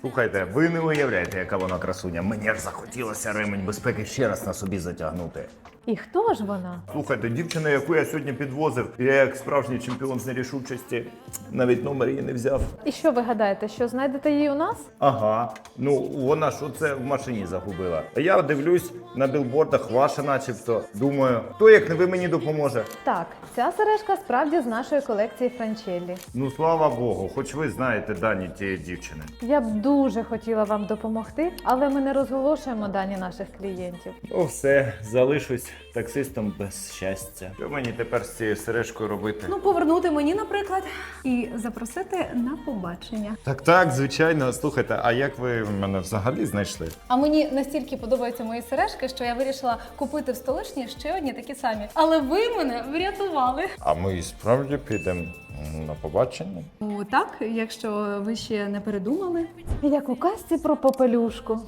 Слухайте, ви не уявляєте, яка вона красуня. Мені ж захотілося ремень безпеки ще раз на собі затягнути. І хто ж вона? Слухайте, дівчина, яку я сьогодні підвозив, я як справжній чемпіон з нерішучості, навіть номер її не взяв. І що ви гадаєте, що знайдете її у нас? Ага, ну вона ж оце в машині загубила. А я дивлюсь на білбордах, ваша начебто. Думаю, хто як не ви мені допоможе. Так, ця сережка справді з нашої колекції Франчеллі. Ну слава Богу, хоч ви знаєте дані тієї дівчини. Я б дуже хотіла вам допомогти, але ми не розголошуємо дані наших клієнтів. Ну все, залишусь таксистом без щастя. Що мені тепер з цією сережкою робити? Ну, повернути мені, наприклад, і запросити на побачення. Так, так, звичайно. Слухайте, а як ви мене взагалі знайшли? А мені настільки подобаються мої сережки, що я вирішила купити в столичні ще одні такі самі. Але ви мене врятували. А ми і справді підемо на побачення. Ну так, якщо ви ще не передумали. Як у казці про попелюшку.